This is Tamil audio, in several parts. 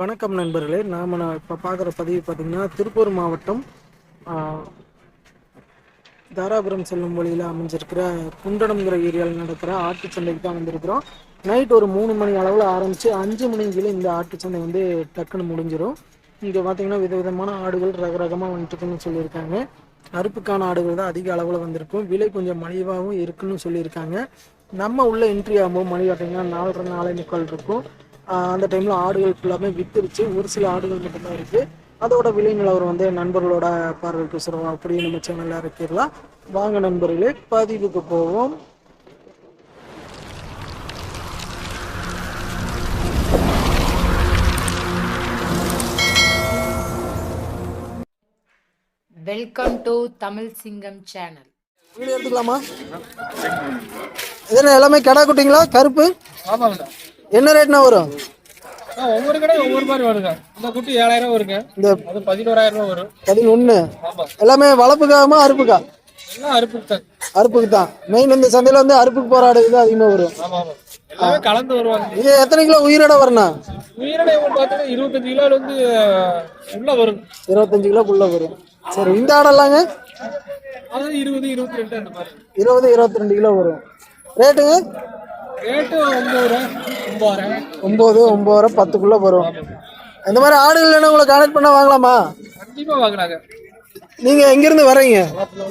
வணக்கம் நண்பர்களே. நாம் நான் இப்போ பார்க்குற பதிவு பார்த்திங்கன்னா திருப்பூர் மாவட்டம் தாராபுரம் செல்லும் வழியில் அமைஞ்சிருக்கிற குண்டடம்ங்கிற ஏரியாவில் நடக்கிற ஆட்டு சந்தைக்கு தான் வந்திருக்கிறோம். நைட் ஒரு மூணு மணி அளவில் ஆரம்பித்து அஞ்சு மணிக்குள்ள இந்த ஆட்டு சந்தை வந்து டக்குன்னு முடிஞ்சிடும் இங்கே பார்த்தீங்கன்னா விதவிதமான ஆடுகள் ரக ரகமாக வந்துட்டுருக்குன்னு சொல்லியிருக்காங்க. அறுப்புக்கான ஆடுகள் தான் அதிக அளவில் வந்திருக்கும். விலை கொஞ்சம் மலிவாகவும் இருக்குன்னு சொல்லியிருக்காங்க. நம்ம உள்ள என்ட்ரி ஆகும்போது மணி பார்த்தீங்கன்னா நாலரை நாலே முக்கால் இருக்கும். அந்த டைமில் ஆடுகள் ஃபுல்லாமே வித்துருச்சு. ஒரு சில ஆடுகள் மட்டும்தான் இருக்குது அதோட விலை நிலவரம் வந்து நண்பர்களோட பார்வைக்கு சொல்லுவோம் அப்படியே நம்ம சேனலில் இறக்கிடலாம். வாங்க நண்பர்களே பதிவுக்கு போவோம். வெல்கம் டு தமிழ் சிங்கம் சேனல் வீடியோ எடுத்துக்கலாமா? இதென்ன எல்லாமே கடா குட்டிங்களா? கருப்பு? ஆமாங்க. என்ன ரேட்னா வரும்? ஒவ்வொரு கடையும் ஒவ்வொரு மாதிரி வருங்க. இந்த குட்டி ஏழாயிரம் வருங்க. இந்த அது பதினோராயிரம் ரூபா வரும். பதினொன்று எல்லாமே வளர்ப்புக்காகமா அறுப்புக்கா? எல்லாம் அறுப்பு தான். அறுப்புக்கு தான். மெயின் இந்த சந்தையில் வந்து அறுப்புக்கு ஆடுகள் தான் அதிகமாக வரும். கலந்து வருவாங்க. இது எத்தனை கிலோ உயிரோட வரணும் பார்த்தீங்கன்னா இருபத்தஞ்சு கிலோல வந்து உள்ள வரும். இருபத்தஞ்சு கிலோக்குள்ள வரும். சரி இந்த ஆடெல்லாங்க? அது இருபது இருபத்தி ரெண்டு இருபது இருபத்தி ரெண்டு கிலோ வரும். ரேட்டுங்க? ரேட்டு ஒம்பது ஒம்பது பத்துக்குள்ள வரும். இந்த மாதிரி ஆடுகள் வேணும் உங்களை கனெக்ட் பண்ண வாங்கலாமா? கண்டிப்பா வாங்கினாங்க நீங்க எங்கிருந்து வர்றீங்க?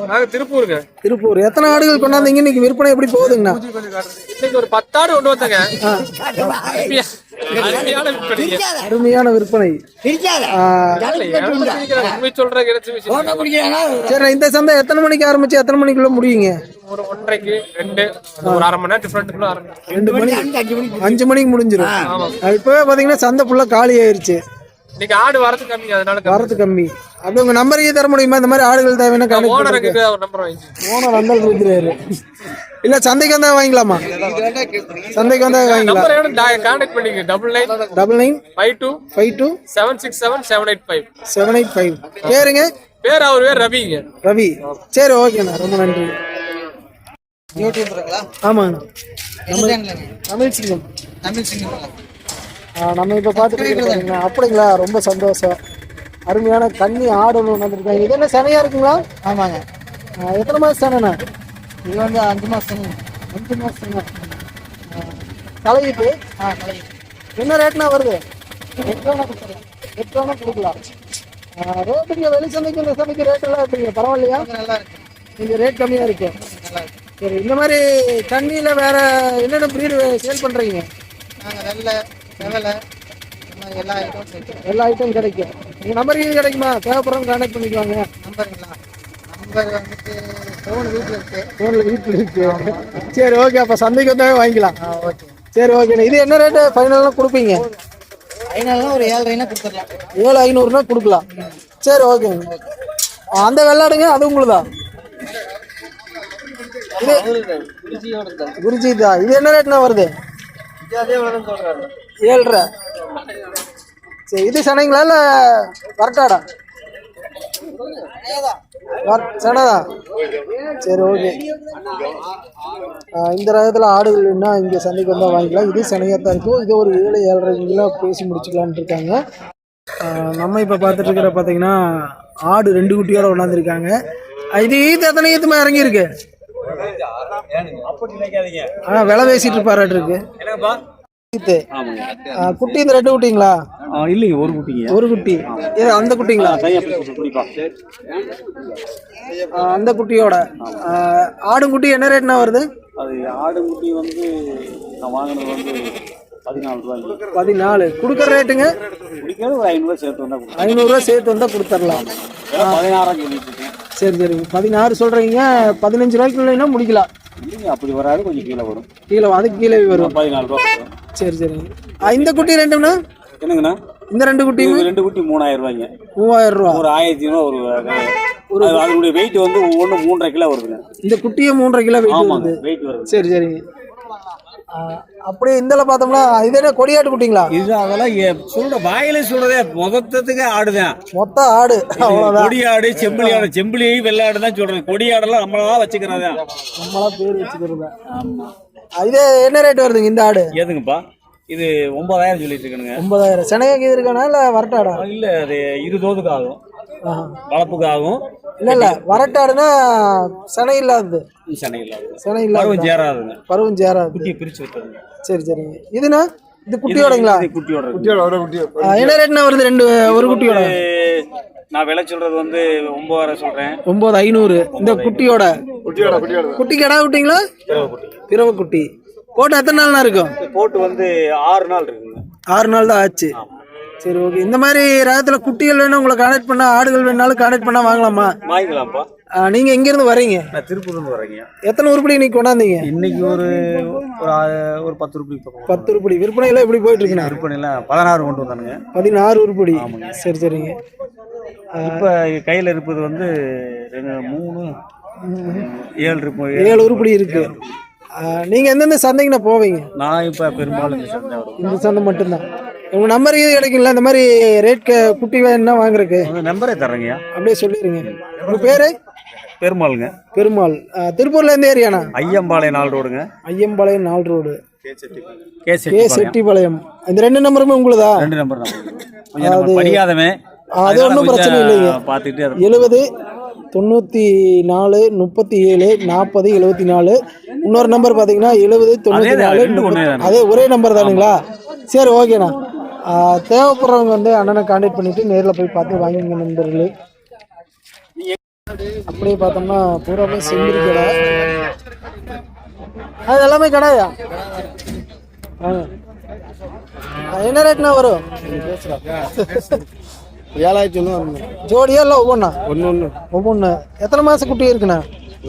நாங்க திருப்பூருங்க. திருப்பூர். எத்தனை ஆடுகள் கொண்டாந்தீங்க? இன்னைக்கு விற்பனை எப்படி போகுதுங்கண்ணா? இன்னைக்கு ஒரு பத்தாடு கொண்டு வந்தங்க. அருமையான விற்பனை. சரி இந்த சந்தை எத்தனை மணிக்கு ஆரம்பிச்சு எத்தனை மணிக்குள்ள முடியுங்க? ஒரு ஒன்றரைக்கு ரெண்டு ஒரு அரை மணி நேரம் டிஃபரெண்ட்டுக்குள்ள ஆரம்பிச்சு ரெண்டு மணி அஞ்சு மணிக்கு. முடிஞ்சிடும் இப்பவே பாத்தீங்கன்னா சந்தை ஃபுல்லா காலி ஆயிருச்சு இன்னைக்கு ஆடு வரது கம்மி அதனால. வரது கம்மி. அப்படி உங்க தர முடியுமா? இந்த மாதிரி ஆடுகள் தேவைன்னா கனெக்ட் ஓனர் கிட்ட அவர் நம்பர் வாங்கி ஓனர் வந்தால் இருக்கிறாரு. இல்ல சந்தைக்கு வந்தா வாங்கிக்கலாமா? சந்தைக்கு வந்தா வாங்கிக்கலாம். நம்பர் கான்டாக்ட் பண்ணிக்க double nine double nine five two five two seven six seven seven eight five seven eight five பேருங்க? பேர் அவர் பேர் ரவிங்க ரவி. சரி ஓகேண்ணா ரொம்ப நன்றி. ஆமாங்க நம்ம தமிழ் சிங்கம். தமிழ் சிங்கம் நம்ம இப்போ பார்த்துட்டு அப்படிங்களா? ரொம்ப சந்தோஷம். அருமையான கன்னி ஆடணும் வந்திருக்காங்க இது என்ன சனையா இருக்குங்களா? ஆமாங்க. எத்தனை மாதம் சனைண்ணா? இது வந்து அஞ்சு மாசம். அஞ்சு மாதம் தலையிட்டு ஆ கலை என்ன ரேட்னா வருது? எட்டு எட்டு ரூபா கொடுக்கலாம். ரேட்டுங்க வெளி சந்தைக்கு இந்த சந்தைக்கு ரேட் எல்லாம் எப்படிங்க பரவாயில்லையா? நல்லா இருக்கு. ரேட் கம்மியாக இருக்கு. நல்லா சரி இந்த மாதிரி கண்ணியில் வேற என்னென்ன ப்ரீடு சேல் பண்ணுறீங்க நாங்கள் மாதிரி எல்லா ஐட்டமும் சேர்த்து எல்லா ஐட்டம் கிடைக்கும். உங்கள் நம்பர் இது கிடைக்குமா? தேவைப்படுறவங்க கான்டாக்ட் பண்ணிக்குவாங்க நம்பருங்களா? நம்பர் வந்துட்டு ஃபோன் வீட்டில் இருக்கு. ஃபோனில் வீட்டில் இருக்கு. சரி ஓகே அப்போ சந்தைக்கு வந்தாவே வாங்கிக்கலாம். ஆ ஓகே சரி ஓகேண்ணா இது என்ன ரேட்டு ஃபைனலாக கொடுப்பீங்க? ஐநூறுனா ஒரு ஏழரைனா கொடுத்துடலாம். ஏழு ஐநூறுனா கொடுக்கலாம். சரி ஓகேங்க அந்த வெள்ளாடுங்க அது உங்களுதா? இது குருஜி தான் இது என்ன ரேட்னா வருது? ஏழ்ரை. சரி இது சனைங்களா இல்லை வரட்டாடா? வர்- சனைதா? சரி ஓகே. இந்த ரகத்தில் ஆடுகள் என்ன இங்கே சந்தைக்கு வந்தால் வாங்கிக்கலாம். இது சனையாக தான் இருக்கும். இது ஒரு ஏழு ஏழரை கிலோ பேசி முடிச்சுக்கலான்ட்டு இருக்காங்க. நம்ம இப்போ பார்த்துட்டு இருக்கிற பார்த்தீங்கன்னா ஆடு ரெண்டு குட்டியோட கொண்டாந்துருக்காங்க இது ஈத்து எத்தனை ஈத்துமா இறங்கியிருக்கு? ஆ விலை பேசிட்டு இருப்பாராட்டு இருக்கு குட்டி இந்த ரெண்டு குட்டிங்களா? இல்லைங்க ஒரு குட்டிங்க. ஒரு குட்டி. இது அந்த குட்டிங்களா? அந்த குட்டியோட. ஆடும் குட்டி என்ன ரேட்னா வருது? அது ஆடு குட்டி வந்து நான் வாங்கினது வந்து பதினாலு ரூபாய்க்கு பதினாலு. கொடுக்குற ரேட்டுங்க குடிக்கிறது ஒரு ஐநூறுரூவா சேர்த்து வந்தா கொடுப்பேன் ஐநூறுரூவா சேர்த்து வந்தால் பதினாறாம் சொல்லிட்டு இருக்கேன் சரி சரி. பதினாறு சொல்கிறீங்க பதினஞ்சு ரூபாய்க்குள்ளேனா முடிக்கலாம். இல்லைங்க அப்படி வராது கொஞ்சம் கீழே வரும். கீழே அதுக்கு கீழே வரும். பதினாலு ரூபா சரி சரி. ஆ, இந்த குட்டி ரெண்டும்னா என்னங்கண்ணா? இந்த ரெண்டு குட்டியும் இது ரெண்டு குட்டி மூணாயிரம் ரூபாய்ங்க. மூவாயிரம் ரூபா. ஒரு ஆயிரத்தி ஐநூறு ஒரு அது- அதனுடைய வெயிட் வந்து ஒவ்வொன்று மூன்றரை கிலோ வருதுங்க. இந்த குட்டியே மூன்றரை கிலோ வெயிட் ஆமாங்க வருது. வெயிட் வருது. சரி சரிங்க ஆ, அப்படியே இந்தல பார்த்தோம்னா இது என்ன கொடியாட்டு குட்டிங்களா? இது அதெல்லாம் சொல்ற வாயில சொல்றதே முதத்துக்கு ஆடுதான். மொத்த ஆடு. அவ்வளோதான் கொடி ஆடு செம்பிளி ஆடு செம்பிளி வெள்ளாடு தான் சொல்றேன். கொடி ஆடெல்லாம் நம்மளா வச்சுக்கிறதா நம்மளா பேர் வச்சுக்கிறது? இது என்ன ரேட் வருதுங்க இந்த ஆடு? ஏதுங்கப்பா இது ஒன்பதாயிரம் சொல்லிட்டு இருக்கணுங்க ஒன்பதாயிரம் சென்னையாக இருக்கானா இல்லை வரட்டாடா? இல்ல அது இரு தோதுக்கு ஆகும். வளர்ப்புக்கு ஆகும். இல்ல இல்ல வரட்டாடுனா சனை இல்லாதது. சென்னை இல்லாதுங்க சனை பருவம் இல்லாத சேராதுங்க. பருவம் சேராது. குட்டியை பிரிச்சு விட்டுருங்க. சரி சரிங்க. இதுனா? இது குட்டியோடங்களா? குட்டியோட. ஆ, என்ன ரேட்னா வருது ரெண்டு ஒரு குட்டியோட? நான் விலை சொல்றது வந்து ஒன்பதாயிரம் சொல்றேன். ஒன்பது ஐநூறு. இந்த குட்டியோட? குட்டி கடா குட்டிங்களா பிறவை குட்டி. பிறவை குட்டி. போட்டு எத்தனை நாள்னா இருக்கும்? போட்டு வந்து ஆறு நாள் இருக்குங்க. ஆறு நாள் தான் ஆச்சு. சரி ஓகே இந்த மாதிரி ரகத்துல குட்டிகள் வேணும் உங்களை கான்டாக்ட் பண்ணா ஆடுகள் வேணாலும் கான்டாக்ட் பண்ணா வாங்கலாமா? வாங்கிக்கலாம்ப்பா. நீங்க எங்க இருந்து வரீங்க நான் திருப்பூர்ல இருந்து வரேங்க எத்தனை உருப்படி இன்னைக்கு கொண்டாந்தீங்க? இன்னைக்கு ஒரு ஒரு பத்து பக்கம் பத்து உருப்படி. விற்பனை எல்லாம் எப்படி போயிட்டு இருக்குண்ணா விற்பனைலாம் பதினாறு கொண்டு வந்தானுங்க. பதினாறு உருப்படி. சரி சரிங்க. இப்போ கையில் இருப்பது வந்து மூணு ஏழு ஏழு உருப்படி இருக்கு. நீங்க எந்தெந்த சந்தைக்குண்ணா போவீங்க? நான் இப்போ பெரும்பாலும் இந்த சந்தை மட்டும்தான். உங்க நம்பர் இது கிடைக்குங்களா இந்த மாதிரி ரேட் குட்டி வேணும்னா வாங்குறதுக்கு? நம்பரே தர்றேங்க. அப்படியே சொல்லிடுங்க உங்க பேரு? பெருமாளுங்க. பெருமாள். திருப்பூர்ல எந்த ஏரியாண்ணா ஐயம்பாளையம் நாள் ரோடுங்க. ஐயம்பாளையம் நாள் road. K K Chetti Chettipalayam இந்த ரெண்டு நம்பருமே உங்களுதா? ரெண்டு நம்பர் தான். படிக்காதவன் அது ஒண்ணும் பிரச்சனை இல்லைங்க. பார்த்துட்டு எழுபது தொண்ணூற்றி நாலு முப்பத்தி ஏழு நாற்பது எழுபத்தி நாலு இன்னொரு நம்பர் பார்த்தீங்கன்னா எழுபது தொண்ணூற்றி நாலு. அதே ஒரே நம்பர் தானுங்களா? சரி ஓகேண்ணா. தேவைப்படுறவங்க வந்து அண்ணனை கான்டாக்ட் பண்ணிட்டு நேரில் போய் பார்த்து வாங்கிங்க நண்பர்களே. அப்படியே பார்த்தோம்னா பூராமே செம்பிரி கடை. அது எல்லாமே கடையா? என்ன ரேட்னா வரும்? ஏழாயிரத்தி ஒன்று வரும். ஜோடியா இல்லை ஒவ்வொன்றா ஒன்று ஒன்று ஒவ்வொன்று எத்தனை மாதம் குட்டி இருக்குண்ணா?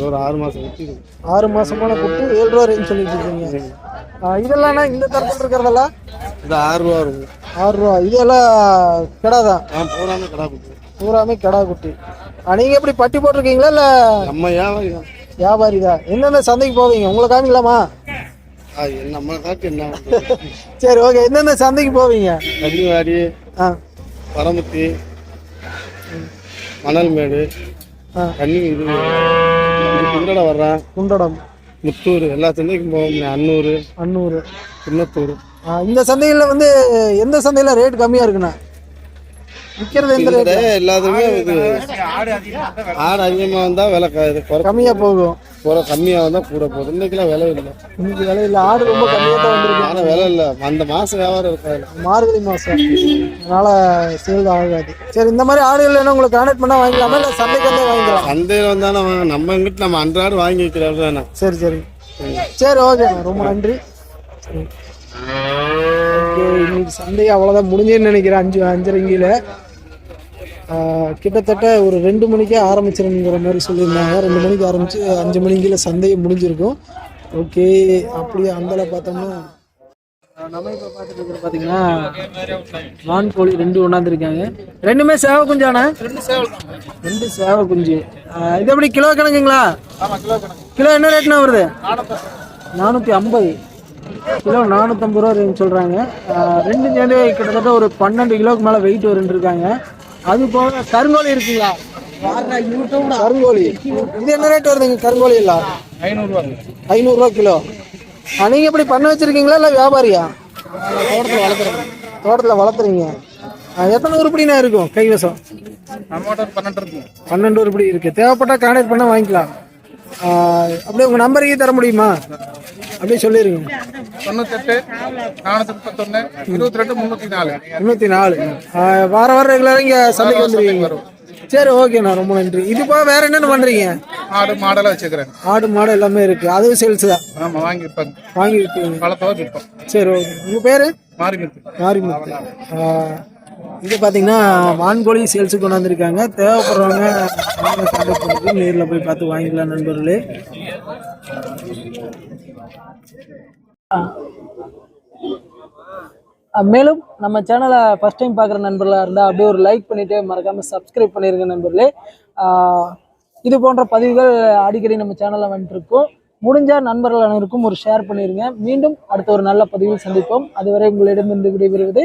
ஒரு ஆறு மாதம் குட்டி ஆறு மாசமான குட்டி ஏழு ரூபா ரேஞ்ச் சொல்லிட்டு இருக்கீங்க. ஆ, இதெல்லாம்ண்ணா இந்த தரத்தில் இருக்கிறதெல்லாம் இது ஆறு ரூபா வரும். ஆறு ரூபா. இதெல்லாம் கிடா தான் போடாமல் கடா குட்டி பூராமே கிடா குட்டி ஆ, நீங்க எப்படி பட்டி போட்டிருக்கீங்களா இல்லை நம்ம ஏழாயிரம் தான் வியாபாரி தான் எந்தெந்த சந்தைக்கு போவீங்க? உங்களை காமிக்கலாமா? ஆ, என்ன நம்ம காட்டு என்ன? சரி ஓகே. எந்தெந்த சந்தைக்கு போவீங்க? கன்னிவாடி ஆ. பரமத்தி மணல்மேடு. கன்னி இது குண்டடை வர்றேன் குண்டடம். முத்தூர் எல்லா சந்தைக்கும் போவோம். அன்னூர் அன்னூறு குன்னத்தூர். இந்த சந்தையில் வந்து எந்த சந்தையில் ரேட் கம்மியாக இருக்குண்ணா? விற்கிறது எந்த ரேட் ஆடு அதிகமாக வந்தால் விலை இது குறை கம்மியாக போகும். குறை கம்மியாக வந்தால் கூட போகுது இன்னைக்கெல்லாம் விலை இல்லை. இன்னைக்கு ஆடு ரொம்ப கம்மியாக தான் வந்திருக்கு. ஆனால் விலை இல்லை. அந்த மாதம் வியாபாரம் இருக்காது மார்கழி மாதம் அதனால சேல் ஆகாது. சரி இந்த மாதிரி ஆடுகள் வேணும் உங்களுக்கு கான்டாக்ட் பண்ணால் வாங்கிக்கலாமா? இல்லை சந்தைக்கு வந்தே வாங்கிக்கலாம்? சந்தையில் வந்தானே வாங்க நம்ம எங்கிட்ட நம்ம அன்றாடு வாங்கி வைக்கிறது தானே. சரி சரி. சரி ஓகே ரொம்ப நன்றி. சரி. ஓகே இன்னைக்கு சந்தை அவ்வளோதான் முடிஞ்சேன்னு நினைக்கிறேன். அஞ்சு அஞ்சரைங்கில. கிட்டத்தட்ட ஒரு ரெண்டு மணிக்கே ஆரம்பிச்சிருங்கிற மாதிரி சொல்லியிருந்தாங்க. ரெண்டு மணிக்கு ஆரம்பிச்சு அஞ்சு மணிக்குள்ள சந்தையை முடிஞ்சிருக்கும். ஓகே அப்படியே அந்தல பார்த்தோம்னா நம்ம இப்போ பார்த்துட்டு இருக்கிற பார்த்தீங்கன்னா வான் கோழி ரெண்டு கொண்டாந்துருக்காங்க. ரெண்டுமே சேவை குஞ்சாண்ணா ரெண்டு சேவை குஞ்சு ஆஹ் இது எப்படி கிலோ கணக்குங்களா? கிலோ என்ன ரேட்னா வருது? நானூற்றி ஐம்பது. கிலோ நானூற்றம்பது ரூபா சொல்கிறாங்க ரெண்டு சேர்ந்து கிட்டத்தட்ட ஒரு பன்னெண்டு கிலோவுக்கு மேலே வெயிட் வருன்னு இருக்காங்க அது போக கருங்கோழி இருக்குங்களா? கருங்கோழி. இது என்ன ரேட் வருதுங்க கருங்கோழி எல்லாம்? ஐநூறுரூவா ஐநூறுரூவா கிலோ. ஆ, நீங்க எப்படி பண்ண வச்சிருக்கீங்களா இல்லை வியாபாரியா? தோட்டத்தில் வளர்க்குறேன் தோட்டத்தில் வளர்த்துறீங்க. எத்தனை உருப்படினா இருக்கும் கைவசம்? நம்மகிட்ட ஒரு பன்னெண்டு இருக்கும் பன்னெண்டு உருப்படி இருக்கு. தேவைப்பட்டா கான்டாக்ட் பண்ண வாங்கிக்கலாம். அப்படியே உங்க நம்பரையும் தர முடியுமா? அப்படியே சொல்லிடுங்க தொண்ணூத்தெட்டு நானூற்றி முப்பத்தொன்று இருபத்தி ரெண்டு முந்நூற்றி நாலு முந்நூற்றி நாலு வார வாரம் ரெகுலராக இங்கே சந்தைக்கு வந்துருவீங்க. சரி ஓகேண்ணா ரொம்ப நன்றி. இது போக வேற என்னென்ன பண்றீங்க? ஆடு மாடெல்லாம் வச்சுக்கிறேன். ஆடு மாடு எல்லாமே இருக்கு. அதுவும் சேல்ஸ் தான் ஆமாம் வாங்கி விற்பேன் வாங்கி விற்பீங்க களத்தோடு விற்போம். சரி ஓகே உங்க பேரு? விற்பேன் மாரிமுத்து. இங்கே இது பார்த்தீங்கன்னா வான்கோழி சேல்ஸுக்கு கொண்டு வந்திருக்காங்க. தேவைப்படுறவங்க கான்டாக்ட் பண்ணிட்டு நேரில் போய் பார்த்து வாங்கிக்கலாம் நண்பர்களே. மேலும் நம்ம சேனலை ஃபஸ்ட் டைம் பார்க்குற நண்பர்களாக இருந்தால் அப்படியே ஒரு லைக் பண்ணிவிட்டு மறக்காமல் சப்ஸ்கிரைப் பண்ணிடுங்க நண்பர்களே. இது போன்ற பதிவுகள் அடிக்கடி நம்ம சேனலில் வந்துட்டுருக்கோம் முடிஞ்சால் நண்பர்கள் அனைவருக்கும் ஒரு ஷேர் பண்ணிடுங்க மீண்டும் அடுத்த ஒரு நல்ல பதிவில் சந்திப்போம். அதுவரை உங்களிடமிருந்து விடைபெறுவது